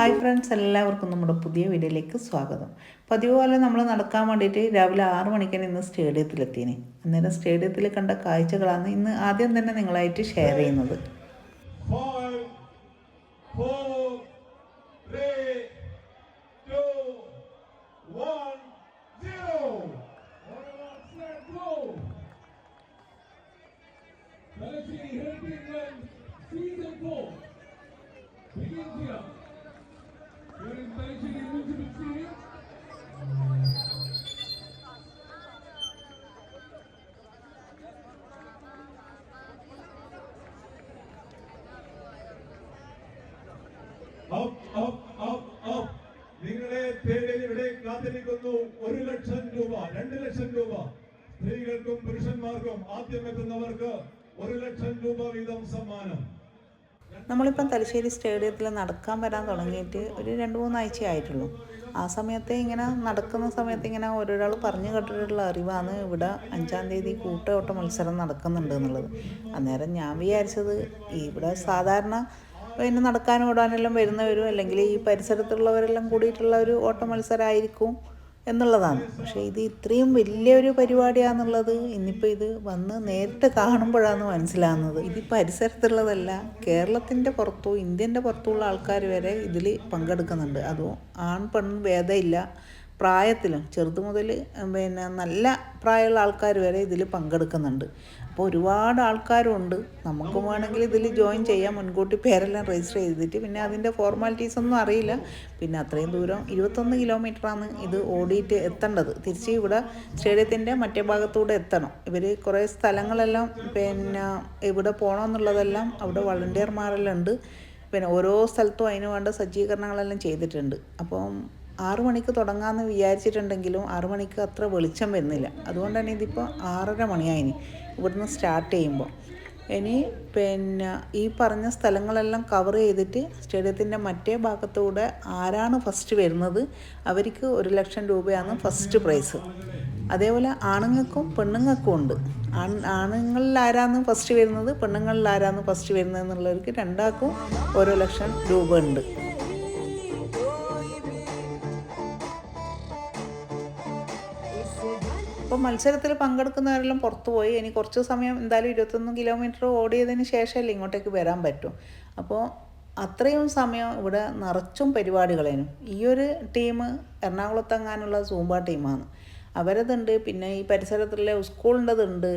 Hi friends എല്ലാവർക്കും നമ്മുടെ പുതിയ വീഡിയോയിലേക്ക് സ്വാഗതം. പതിവ് പോലെ നമ്മൾ നടക്കാൻ വേണ്ടിയിട്ട് രാവിലെ ആറ് മണിക്കാണ് ഇന്ന് സ്റ്റേഡിയത്തിലെത്തിയേ അന്നേരം സ്റ്റേഡിയത്തിൽ കണ്ട കാഴ്ചകളാണ് ഇന്ന് ആദ്യം തന്നെ നിങ്ങളായിട്ട് ഷെയർ ചെയ്യുന്നത്. നിങ്ങളെ തേടി ഇവിടെ കാത്തിരിക്കുന്നു ഒരു ലക്ഷം രൂപ രണ്ട് ലക്ഷം രൂപ. സ്ത്രീകൾക്കും പുരുഷന്മാർക്കും ആദ്യം എത്തുന്നവർക്ക് ഒരു ലക്ഷം രൂപ വീതം സമ്മാനം. നമ്മളിപ്പം തലശ്ശേരി സ്റ്റേഡിയത്തിൽ നടക്കാൻ വരാൻ തുടങ്ങിയിട്ട് ഒരു രണ്ട് മൂന്നാഴ്ച ആയിട്ടുള്ളൂ. ആ സമയത്ത് ഇങ്ങനെ നടക്കുന്ന സമയത്ത് ഇങ്ങനെ ഓരോരാൾ പറഞ്ഞു കേട്ടിട്ടുള്ള അറിവാണ് ഇവിടെ അഞ്ചാം തീയതി കൂട്ടയോട്ട മത്സരം നടക്കുന്നുണ്ട് എന്നുള്ളത്. അന്നേരം ഞാൻ വിചാരിച്ചത് ഇവിടെ സാധാരണ പിന്നെ നടക്കാനും ഓടാനെല്ലാം വരുന്നവരും അല്ലെങ്കിൽ ഈ പരിസരത്തുള്ളവരെല്ലാം കൂടിയിട്ടുള്ള ഒരു ഓട്ട മത്സരമായിരിക്കും എന്നുള്ളതാണ്. പക്ഷേ ഇത് ഇത്രയും വലിയൊരു പരിപാടിയാണെന്നുള്ളത് ഇന്നിപ്പോൾ ഇത് വന്ന് നേരിട്ട് കാണുമ്പോഴാണ് മനസ്സിലാകുന്നത്. ഇത് പരിസരത്തുള്ളതല്ല കേരളത്തിന്റെ പുറത്തോ ഇന്ത്യന്റെ പുറത്തുള്ള ആൾക്കാർ വരെ ഇതിൽ പങ്കെടുക്കുന്നുണ്ട്. അതോ ആൺ പെൺ ഭേദമില്ല. പ്രായത്തിലും ചെറുതു മുതൽ പിന്നെ നല്ല പ്രായമുള്ള ആൾക്കാർ വരെ ഇതിൽ പങ്കെടുക്കുന്നുണ്ട്. അപ്പോൾ ഒരുപാട് ആൾക്കാരുണ്ട്. നമുക്കും വേണമെങ്കിൽ ഇതിൽ ജോയിൻ ചെയ്യാം. മുൻകൂട്ടി പേരെല്ലാം രജിസ്റ്റർ ചെയ്തിട്ട് പിന്നെ അതിന്റെ ഫോർമാലിറ്റീസ് ഒന്നും അറിയില്ല. പിന്നെ അത്രയും ദൂരം ഇരുപത്തൊന്ന് കിലോമീറ്ററാണ് ഇത് ഓടിയിട്ട് എത്തേണ്ടത്. തിരിച്ച് ഇവിടെ സ്റ്റേഡിയത്തിന്റെ മറ്റേ ഭാഗത്തൂടെ എത്തണം. ഇവർ കുറേ സ്ഥലങ്ങളെല്ലാം പിന്നെ ഇവിടെ പോകണമെന്നുള്ളതെല്ലാം അവിടെ വളണ്ടിയർമാരെല്ലാം ഉണ്ട്. പിന്നെ ഓരോ സ്ഥലത്തും അതിന് വേണ്ട സജ്ജീകരണങ്ങളെല്ലാം ചെയ്തിട്ടുണ്ട്. അപ്പം ആറു മണിക്ക് തുടങ്ങാമെന്ന് വിചാരിച്ചിട്ടുണ്ടെങ്കിലും ആറു മണിക്ക് അത്ര വെളിച്ചം വരുന്നില്ല. അതുകൊണ്ട് തന്നെ ഇതിപ്പോൾ ആറര മണിയായിനി. ഇവിടുന്ന് സ്റ്റാർട്ട് ചെയ്യുമ്പോൾ ഇനി പിന്നെ ഈ പറഞ്ഞ സ്ഥലങ്ങളെല്ലാം കവർ ചെയ്തിട്ട് സ്റ്റേഡിയത്തിന്റെ മറ്റേ ഭാഗത്തൂടെ ആരാണ് ഫസ്റ്റ് വരുന്നത്? അവർക്ക് ഒരു ലക്ഷം രൂപയാണ് ഫസ്റ്റ് പ്രൈസ് അതേപോലെ ആണുങ്ങൾക്കും പെണ്ണുങ്ങൾക്കും ഉണ്ട്. ആൺ ആണുങ്ങളിൽ ആരാന്ന് ഫസ്റ്റ് വരുന്നത്? പെണ്ണുങ്ങളിൽ ആരാന്ന് ഫസ്റ്റ് വരുന്നത് എന്നുള്ളവർക്ക് രണ്ടാൾക്കും ഓരോ ലക്ഷം രൂപ ഉണ്ട്. അപ്പോൾ മത്സരത്തിൽ പങ്കെടുക്കുന്നവരെല്ലാം പുറത്തു പോയി ഇനി കുറച്ച് സമയം എന്തായാലും ഇരുപത്തൊന്ന് കിലോമീറ്റർ ഓടിയതിന് ശേഷമല്ലേ ഇങ്ങോട്ടേക്ക് വരാൻ പറ്റും. അപ്പോൾ അത്രയും സമയം ഇവിടെ നിറച്ചും പരിപാടികളേനും. ഈ ഒരു ടീം എറണാകുളത്തെങ്ങാനുള്ള സൂമ്പ ടീമാണ്. അവരതുണ്ട്. പിന്നെ ഈ പരിസരത്തുള്ള സ്കൂളിന്റെതുണ്ട്.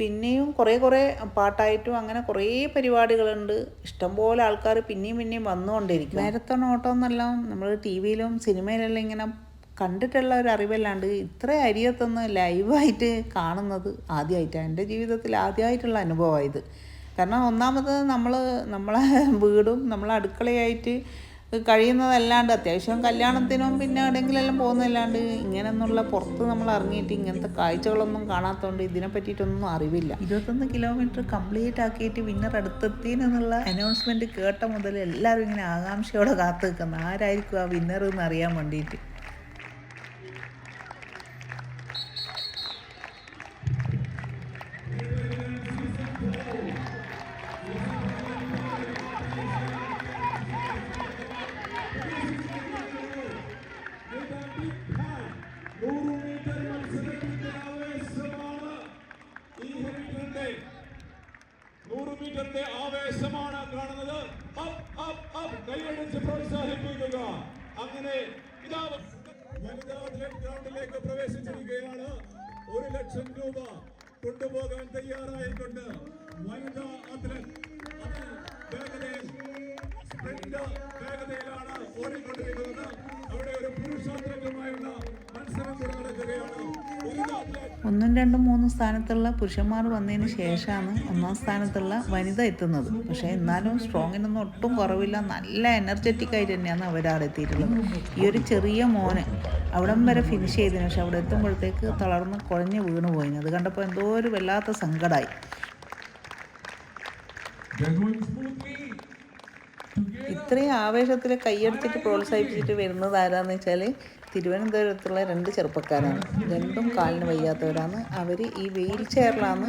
പിന്നെയും കുറേ കുറേ പാട്ടായിട്ടും അങ്ങനെ കുറേ പരിപാടികളുണ്ട്. ഇഷ്ടംപോലെ ആൾക്കാർ പിന്നെയും പിന്നെയും വന്നുകൊണ്ടിരിക്കും മാരത്തോൺ ഓട്ടം എന്നെല്ലാം നമ്മൾ ടി വിയിലും സിനിമയിലെല്ലാം ഇങ്ങനെ കണ്ടിട്ടുള്ള ഒരു അറിവല്ലാണ്ട് ഇത്ര അരിയത്തൊന്ന് ലൈവായിട്ട് കാണുന്നത് ആദ്യമായിട്ടാണ് എന്റെ ജീവിതത്തിൽ ആദ്യമായിട്ടുള്ള അനുഭവമായത് കാരണം ഒന്നാമത് നമ്മൾ നമ്മളെ വീടും നമ്മളെ അടുക്കളയായിട്ട് കഴിയുന്നതല്ലാണ്ട് അത്യാവശ്യം കല്യാണത്തിനും പിന്നെ എവിടെയെങ്കിലെല്ലാം പോകുന്നതല്ലാണ്ട് ഇങ്ങനെയൊന്നുള്ള പുറത്ത് നമ്മൾ ഇറങ്ങിയിട്ട് ഇങ്ങനത്തെ കാഴ്ചകളൊന്നും കാണാത്തതുകൊണ്ട് ഇതിനെ പറ്റിയിട്ടൊന്നും അറിവില്ല. ഇരുപത്തൊന്ന് കിലോമീറ്റർ കംപ്ലീറ്റ് ആക്കിയിട്ട് വിന്നർ അടുത്തെത്തിയെന്നുള്ള അനൗൺസ്മെന്റ് കേട്ട മുതൽ എല്ലാവരും ഇങ്ങനെ ആകാംക്ഷയോടെ കാത്തു നിൽക്കുന്നത് ആരായിരിക്കും ആ വിന്നർ എന്ന് അറിയാൻ വേണ്ടിയിട്ട്? അത്ലറ്റ് പ്രവേശിച്ചിരിക്കുകയാണ്. ഒരു ലക്ഷം രൂപ കൊണ്ടുപോകാൻ തയ്യാറായിക്കൊണ്ട് വനിതാ അത്ലറ്റ് അത് വേഗതയിൽ. സ്പ്രിന്റ് വേഗതയിലാണ് ഓടിക്കൊണ്ടിരിക്കുന്നത്. അവിടെ ഒരു പുരുഷാത്രങ്ങളുമായുള്ള മത്സരം കൂടെ നടക്കുകയാണ്. ഒന്നും രണ്ടും മൂന്നും സ്ഥാനത്തുള്ള പുരുഷന്മാർ വന്നതിന് ശേഷമാണ് ഒന്നാം സ്ഥാനത്തുള്ള വനിത എത്തുന്നത്. പക്ഷേ എന്നാലും സ്ട്രോങ്ങിനൊന്നും ഒട്ടും കുറവില്ല. നല്ല എനർജറ്റിക് ആയിട്ട് തന്നെയാണ് അവരാളെത്തിയിട്ടുള്ളത് ഈ ഒരു ചെറിയ മോന് അവിടം വരെ ഫിനിഷ് ചെയ്തതിന് പക്ഷേ അവിടെ എത്തുമ്പോഴത്തേക്ക് തളർന്ന് കുഴഞ്ഞ് വീണു പോയി അത് കണ്ടപ്പോൾ എന്തോ ഒരു വല്ലാത്ത സങ്കടമായി ഇത്രയും ആവേശത്തിൽ കൈയടിച്ചിട്ട് പ്രോത്സാഹിപ്പിച്ചിട്ട് വരുന്നത് ആരാന്ന് വെച്ചാൽ തിരുവനന്തപുരത്തുള്ള രണ്ട് ചെറുപ്പക്കാരാണ്. രണ്ടും കാലിന് വയ്യാത്തവരാണ്. അവർ ഈ വീൽ ചെയറിലാണ്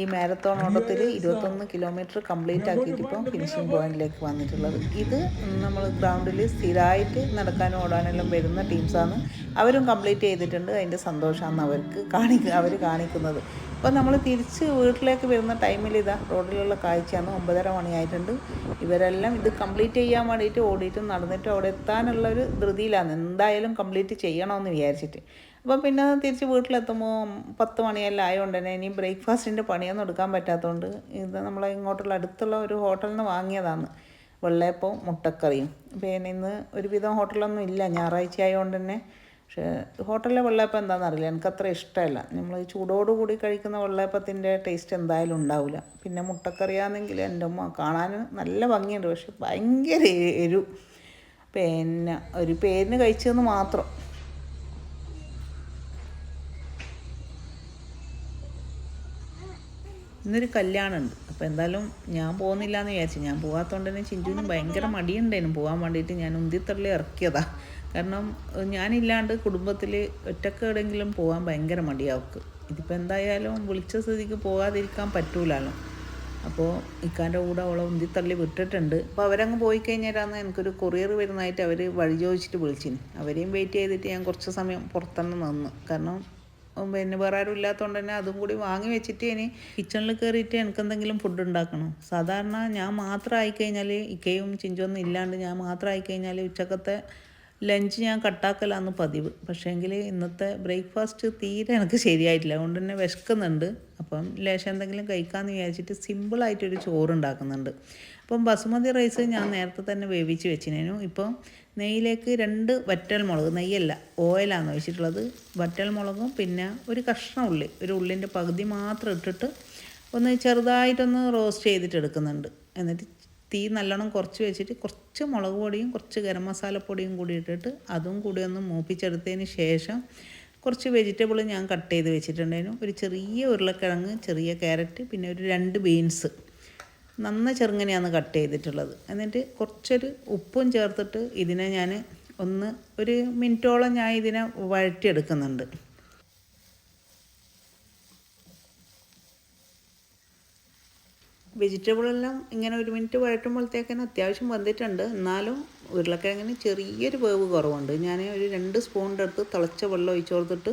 ഈ മാരത്തോൺ ഓട്ടത്തിൽ ഇരുപത്തൊന്ന് കിലോമീറ്റർ കംപ്ലീറ്റ് ആക്കിയിട്ട് ഇപ്പം ഫിനിഷിംഗ് പോയിന്റിലേക്ക് വന്നിട്ടുള്ളത്. ഇത് നമ്മൾ ഗ്രൗണ്ടിൽ സ്ഥിരമായിട്ട് നടക്കാനും ഓടാനെല്ലാം വരുന്ന ടീംസാണ് അവരും കംപ്ലീറ്റ് ചെയ്തിട്ടുണ്ട്. അതിന്റെ സന്തോഷമാണ് അവർക്ക് കാണിക്കുക അവർ കാണിക്കുന്നത്. അപ്പോൾ നമ്മൾ തിരിച്ച് വീട്ടിലേക്ക് വരുന്ന ടൈമിൽ ഇതാ റോഡിലുള്ള കാഴ്ചയാണ്. ഒമ്പതര മണിയായിട്ടുണ്ട്. ഇവരെല്ലാം ഇത് കംപ്ലീറ്റ് ചെയ്യാൻ വേണ്ടിയിട്ട് ഓടിയിട്ടും നടന്നിട്ടും അവിടെ എത്താനുള്ള ഒരു ധൃതിയിലാണ്. എന്തായാലും കംപ്ലീറ്റ് ചെയ്യണമെന്ന് വിചാരിച്ചിട്ട്. അപ്പം പിന്നെ തിരിച്ച് വീട്ടിലെത്തുമ്പോൾ പത്ത് മണിയെല്ലാം ആയതുകൊണ്ട് തന്നെ ഇനി ബ്രേക്ക്ഫാസ്റ്റിന്റെ പണിയൊന്നും എടുക്കാൻ പറ്റാത്തതുകൊണ്ട് ഇത് നമ്മൾ ഇങ്ങോട്ടുള്ള അടുത്തുള്ള ഒരു ഹോട്ടലിൽ നിന്ന് വാങ്ങിയതാണ് വെള്ളയപ്പവും മുട്ടക്കറിയും. പിന്നെ ഇന്ന് ഒരുവിധം ഹോട്ടലൊന്നും ഇല്ല ഞായറാഴ്ച ആയതുകൊണ്ട് തന്നെ. പക്ഷേ ഹോട്ടലിലെ വെള്ളയപ്പം എന്താണെന്ന് അറിയില്ല അത്ര ഇഷ്ടമല്ല. നമ്മൾ ചൂടോടുകൂടി കഴിക്കുന്ന വെള്ളയപ്പത്തിന്റെ ടേസ്റ്റ് എന്തായാലും ഉണ്ടാവില്ല പിന്നെ മുട്ടക്കറിയാണെങ്കിൽ എന്റെ ഉമ്മ കാണാൻ നല്ല ഭംഗിയുണ്ട് പക്ഷെ ഭയങ്കര എരു പിന്നെ ഒരു പേരിന് കഴിച്ചതെന്ന് മാത്രം. ഇന്നൊരു കല്യാണമുണ്ട് അപ്പോൾ എന്തായാലും ഞാൻ പോകുന്നില്ല എന്ന് വിചാരിച്ചു. ഞാൻ പോകാത്തതുകൊണ്ട് തന്നെ ചിഞ്ചുവിന് ഭയങ്കര മടിയുണ്ടായിരുന്നു. പോകാൻ വേണ്ടിയിട്ട് ഞാൻ ഉന്തിത്തള്ളി ഇറക്കിയതാ. കാരണം ഞാനില്ലാണ്ട് കുടുംബത്തിൽ ഒറ്റയ്ക്ക് എവിടെയെങ്കിലും പോകാൻ ഭയങ്കര മടിയാവക്ക് ഇതിപ്പോൾ എന്തായാലും വിളിച്ച സ്ഥിതിക്ക് പോകാതിരിക്കാൻ പറ്റൂലല്ലോ. അപ്പോൾ ഇക്കാന്റെ കൂടെ അവളെ ഉന്തിത്തള്ളി വിട്ടിട്ടുണ്ട്. അപ്പോൾ അവരങ്ങ് പോയി കഴിഞ്ഞാലാണ് എനിക്കൊരു കൊറിയർ വരുന്നതായിട്ട് അവർ വഴി ചോദിച്ചിട്ട് വിളിച്ചിന്. അവരെയും വെയിറ്റ് ചെയ്തിട്ട് ഞാൻ കുറച്ച് സമയം പുറത്തന്നെ നിന്ന്. കാരണം പിന്നെ വേറെ ആരും ഇല്ലാത്തതുകൊണ്ട് തന്നെ അതും കൂടി വാങ്ങി വെച്ചിട്ട് ഇനി കിച്ചണിൽ കയറിയിട്ട് എനിക്ക് എന്തെങ്കിലും ഫുഡ് ഉണ്ടാക്കണം? സാധാരണ ഞാൻ മാത്രം ആയിക്കഴിഞ്ഞാൽ ഇക്കയും ചിഞ്ചൊന്നും ഇല്ലാണ്ട് ഞാൻ മാത്രം ആയിക്കഴിഞ്ഞാൽ ഉച്ചക്കത്തെ ലഞ്ച് ഞാൻ കട്ടാക്കലാന്ന് പതിവ്. പക്ഷേങ്കിൽ ഇന്നത്തെ ബ്രേക്ക്ഫാസ്റ്റ് തീരെ എനിക്ക് ശരിയായിട്ടില്ല. അതുകൊണ്ട് തന്നെ വിശക്കുന്നുണ്ട്. അപ്പം ലേശം എന്തെങ്കിലും കഴിക്കാമെന്ന് വിചാരിച്ചിട്ട് സിമ്പിളായിട്ടൊരു ചോറ് ഉണ്ടാക്കുന്നുണ്ട് അപ്പം ബസുമതി റൈസ് ഞാൻ നേരത്തെ തന്നെ വേവിച്ച് വെച്ചിനു ഇപ്പം നെയ്യിലേക്ക് രണ്ട് വറ്റൽ മുളക് നെയ്യല്ല ഓയിലാണ് ഒഴിച്ചിട്ടുള്ളത്. വറ്റൽ മുളകും പിന്നെ ഒരു കഷ്ണം ഉള്ളി ഒരു ഉള്ളിന്റെ പകുതി മാത്രം ഇട്ടിട്ട് ഒന്ന് ചെറുതായിട്ടൊന്ന് റോസ്റ്റ് ചെയ്തിട്ട് എടുക്കുന്നുണ്ട് എന്നിട്ട് തീ നല്ലോണം കുറച്ച് വെച്ചിട്ട് കുറച്ച് മുളക് പൊടിയും കുറച്ച് ഗരം മസാലപ്പൊടിയും കൂടി ഇട്ടിട്ട് അതും കൂടി ഒന്ന് മൂപ്പിച്ചെടുത്തതിന് ശേഷം കുറച്ച് വെജിറ്റബിൾ ഞാൻ കട്ട് ചെയ്ത് വെച്ചിട്ടുണ്ടായിരുന്നു. ഒരു ചെറിയ ഉരുളക്കിഴങ്ങ് ചെറിയ ക്യാരറ്റ് പിന്നെ ഒരു രണ്ട് ബീൻസ്. നന്ന ചെറുങ്ങനെയാണ് കട്ട് ചെയ്തിട്ടുള്ളത്. എന്നിട്ട് കുറച്ചൊരു ഉപ്പും ചേർത്തിട്ട് ഇതിനെ ഞാൻ ഒന്ന് ഒരു മിനിറ്റോളം ഞാൻ ഇതിനെ വഴറ്റിയെടുക്കുന്നുണ്ട്. വെജിറ്റബിളെല്ലാം ഇങ്ങനെ ഒരു മിനിറ്റ് വഴറ്റുമ്പോഴത്തേക്കിന് അത്യാവശ്യം വന്നിട്ടുണ്ട് എന്നാലും ഉരുളക്കിഴങ്ങിന് ചെറിയൊരു വേവ് കുറവുണ്ട്. ഞാൻ ഒരു രണ്ട് സ്പൂണിന്റെ അടുത്ത് തിളച്ച വെള്ളം ഒഴിച്ചു കൊടുത്തിട്ട്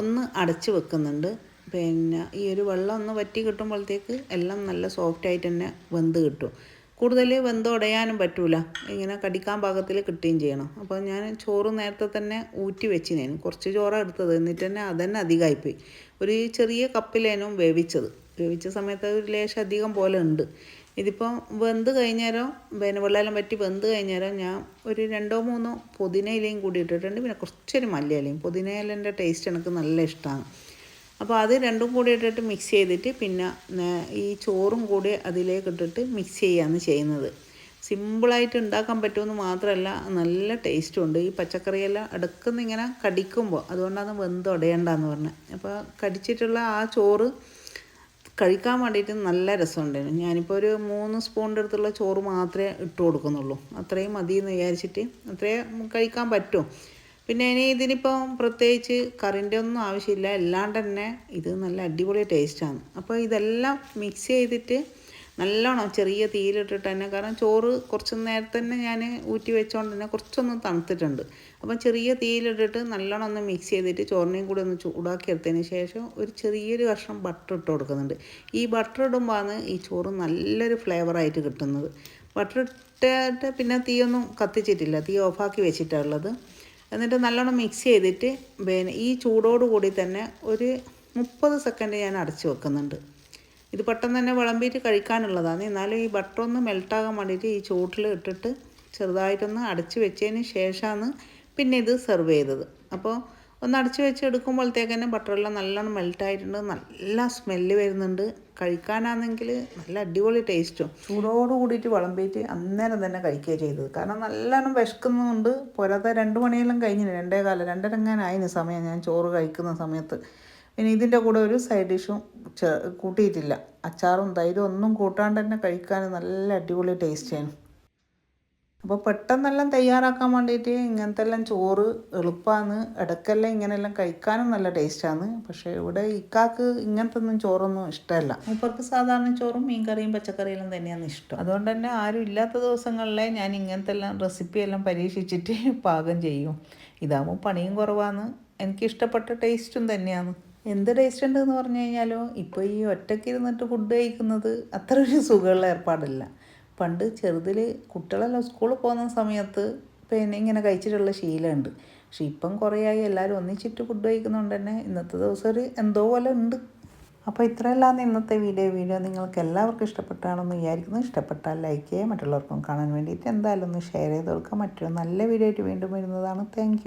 ഒന്ന് അടച്ച് വെക്കുന്നുണ്ട്. പിന്നെ ഈ ഒരു വെള്ളം ഒന്ന് വറ്റി കിട്ടുമ്പോഴത്തേക്ക് എല്ലാം നല്ല സോഫ്റ്റായിട്ട് തന്നെ വെന്ത് കിട്ടും. കൂടുതൽ വെന്ത് ഉടയാനും പറ്റൂല. ഇങ്ങനെ കടിക്കാൻ പാകത്തിൽ കിട്ടുകയും ചെയ്യണം. അപ്പോൾ ഞാൻ ചോറ് നേരത്തെ തന്നെ ഊറ്റി വെച്ചിനേനു. കുറച്ച് ചോറാണ് എടുത്തത്. എന്നിട്ട് തന്നെ അതന്നെ അധികമായിപ്പോയി. ഒരു ചെറിയ കപ്പിലേനും വേവിച്ചത്. വേവിച്ച സമയത്ത് ഒരു ലേശം അധികം പോലെ ഉണ്ട്. ഇതിപ്പോൾ വെന്ത് കഴിഞ്ഞേരം പിന്നെ വെള്ളമെല്ലാം പറ്റി വെന്ത് കഴിഞ്ഞേരം ഞാൻ ഒരു രണ്ടോ മൂന്നോ പുതിനയിലയും കൂടി ഇട്ടിട്ടുണ്ട്. പിന്നെ കുറച്ചൊരു മല്ലിയിലയും. പുതിനയിലേന്റെ ടേസ്റ്റ് എനിക്ക് നല്ല ഇഷ്ടമാണ് അപ്പോൾ അത് രണ്ടും കൂടി ഇട്ടിട്ട് മിക്സ് ചെയ്തിട്ട് പിന്നെ ഈ ചോറും കൂടി അതിലേക്ക് ഇട്ടിട്ട് മിക്സ് ചെയ്യാണ് ചെയ്യുന്നത്. സിമ്പിളായിട്ട് ഉണ്ടാക്കാൻ പറ്റുമെന്ന് മാത്രമല്ല നല്ല ടേസ്റ്റും ഉണ്ട്. ഈ പച്ചക്കറിയെല്ലാം അടുക്കുന്ന ഇങ്ങനെ കടിക്കുമ്പോൾ അതുകൊണ്ടാണ് വെന്ത് ഉടയണ്ടെന്ന് പറഞ്ഞത് അപ്പോൾ കടിച്ചിട്ടുള്ള ആ ചോറ് കഴിക്കാൻ വേണ്ടിയിട്ട് നല്ല രസമുണ്ടായിരുന്നു ഞാനിപ്പോൾ ഒരു മൂന്ന് സ്പൂണിന്റെ അടുത്തുള്ള ചോറ് മാത്രമേ ഇട്ട് കൊടുക്കുന്നുള്ളൂ. അത്രയും മതി എന്ന് വിചാരിച്ചിട്ട് അത്രയും കഴിക്കാൻ പറ്റും. പിന്നെ ഇനി ഇതിനിപ്പം പ്രത്യേകിച്ച് കറിന്റെ ഒന്നും ആവശ്യമില്ല. അല്ലാണ്ട് തന്നെ ഇത് നല്ല അടിപൊളി ടേസ്റ്റാണ് അപ്പോൾ ഇതെല്ലാം മിക്സ് ചെയ്തിട്ട് നല്ലോണം ചെറിയ തീയിലിട്ടിട്ട് തന്നെ കാരണം ചോറ് കുറച്ച് നേരത്തെ തന്നെ ഞാൻ ഊറ്റി വെച്ചോണ്ട് തന്നെ കുറച്ചൊന്ന് തണുത്തിട്ടുണ്ട്. അപ്പം ചെറിയ തീയിലിട്ടിട്ട് നല്ലോണം ഒന്ന് മിക്സ് ചെയ്തിട്ട് ചോറിനെയും കൂടി ഒന്ന് ചൂടാക്കി എടുത്തതിന് ശേഷം ഒരു ചെറിയൊരു കഷ്ണം ബട്ടർ ഇട്ട് കൊടുക്കുന്നുണ്ട്. ഈ ബട്ടർ ഇടുമ്പോഴാണ് ഈ ചോറ് നല്ലൊരു ഫ്ലേവറായിട്ട് കിട്ടുന്നത്. ബട്ടർ ഇട്ടിട്ട് പിന്നെ തീയൊന്നും കത്തിച്ചിട്ടില്ല. തീ ഓഫാക്കി ഉള്ളത്. എന്നിട്ട് നല്ലോണം മിക്സ് ചെയ്തിട്ട് പിന്നെ ഈ ചൂടോടുകൂടി തന്നെ ഒരു മുപ്പത് സെക്കൻഡ് ഞാൻ അടച്ചു വെക്കുന്നുണ്ട്. ഇത് പെട്ടെന്ന് തന്നെ വിളമ്പിയിട്ട് കഴിക്കാനുള്ളതാണ്. എന്നാലും ഈ ബട്ടർ ഒന്ന് മെൽട്ടാകാൻ വേണ്ടിയിട്ട് ഈ ചൂട്ടിൽ ഇട്ടിട്ട് ചെറുതായിട്ടൊന്ന് അടച്ച് വെച്ചതിന് ശേഷമാണ് പിന്നെ ഇത് സെർവ് ചെയ്തത്. അപ്പോൾ ഒന്ന് അടച്ചു വെച്ച് എടുക്കുമ്പോഴത്തേക്ക് തന്നെ ബട്ടറെല്ലാം നല്ലോണം മെൽട്ടായിട്ടുണ്ട് നല്ല സ്മെല്ല് വരുന്നുണ്ട്. കഴിക്കാനാണെങ്കിൽ നല്ല അടിപൊളി ടേസ്റ്റും. ചൂടോട് കൂടിയിട്ട് വിളമ്പിയിട്ട് അന്നേരം തന്നെ കഴിക്കുക ചെയ്തത്. കാരണം നല്ലോണം വിശക്കുന്നുണ്ട്. പോരാത്ത രണ്ട് മണിയെല്ലാം കഴിഞ്ഞില്ല രണ്ടേ കാലം രണ്ടരങ്ങാനായിന് സമയം ഞാൻ ചോറ് കഴിക്കുന്ന സമയത്ത്. പിന്നെ ഇതിന്റെ കൂടെ ഒരു സൈഡ് ഡിഷും കൂട്ടിയിട്ടില്ല. അച്ചാറും തൈരും ഒന്നും കൂട്ടാണ്ട് തന്നെ കഴിക്കാൻ നല്ല അടിപൊളി ടേസ്റ്റ് ടേസ്റ്റാണ്. അപ്പോൾ പെട്ടെന്നെല്ലാം തയ്യാറാക്കാൻ വേണ്ടിയിട്ട് ഇങ്ങനത്തെ എല്ലാം ചോറ് എളുപ്പമാണ് ഇടയ്ക്കെല്ലാം ഇങ്ങനെയെല്ലാം കഴിക്കാനും നല്ല ടേസ്റ്റാണ് പക്ഷേ ഇവിടെ ഇക്കാക്ക് ഇങ്ങനത്തെ ഒന്നും ചോറൊന്നും ഇഷ്ടമല്ല. മൂപ്പർക്ക് സാധാരണ ചോറും മീൻകറിയും പച്ചക്കറിയെല്ലാം തന്നെയാണ് ഇഷ്ടം. അതുകൊണ്ട് തന്നെ ആരും ഇല്ലാത്ത ദിവസങ്ങളിലെ ഞാൻ ഇങ്ങനത്തെ എല്ലാം റെസിപ്പിയെല്ലാം പരീക്ഷിച്ചിട്ട് പാകം ചെയ്യും. ഇതാകുമ്പോൾ പണിയും കുറവാണ് എനിക്കിഷ്ടപ്പെട്ട ടേസ്റ്റും തന്നെയാണ്. എന്ത് ടേസ്റ്റ് ഉണ്ട് എന്ന് പറഞ്ഞു കഴിഞ്ഞാലോ ഇപ്പോൾ ഈ ഒറ്റയ്ക്ക് ഇരുന്നിട്ട് ഫുഡ് കഴിക്കുന്നത് അത്ര ഒരു സുഖമുള്ള ഏർപ്പാടില്ല. പണ്ട് ചെറുതിൽ കുട്ടികളെല്ലാം സ്കൂളിൽ പോകുന്ന സമയത്ത് പിന്നെ ഇങ്ങനെ കഴിച്ചിട്ടുള്ള ശീലമുണ്ട്. പക്ഷെ ഇപ്പം കുറേ ആയി എല്ലാവരും ഒന്നിച്ചിട്ട് ഫുഡ് കഴിക്കുന്നതുകൊണ്ട് തന്നെ. ഇന്നത്തെ ദിവസം ഒരു എന്തോ പോലെ ഉണ്ട്. അപ്പോൾ ഇത്രയെല്ലാം ഇന്നത്തെ വീഡിയോ വീഡിയോ നിങ്ങൾക്ക് എല്ലാവർക്കും ഇഷ്ടപ്പെട്ടാണെന്ന് വിചാരിക്കുന്നു. ഇഷ്ടപ്പെട്ടാൽ ലൈക്ക് ചെയ്യുക മറ്റുള്ളവർക്കും കാണാൻ വേണ്ടിയിട്ട് എന്തായാലും ഒന്ന് ഷെയർ ചെയ്ത് കൊടുക്കുക. മറ്റൊരു നല്ല വീഡിയോ ആയിട്ട് വീണ്ടും വരുന്നതാണ്. താങ്ക്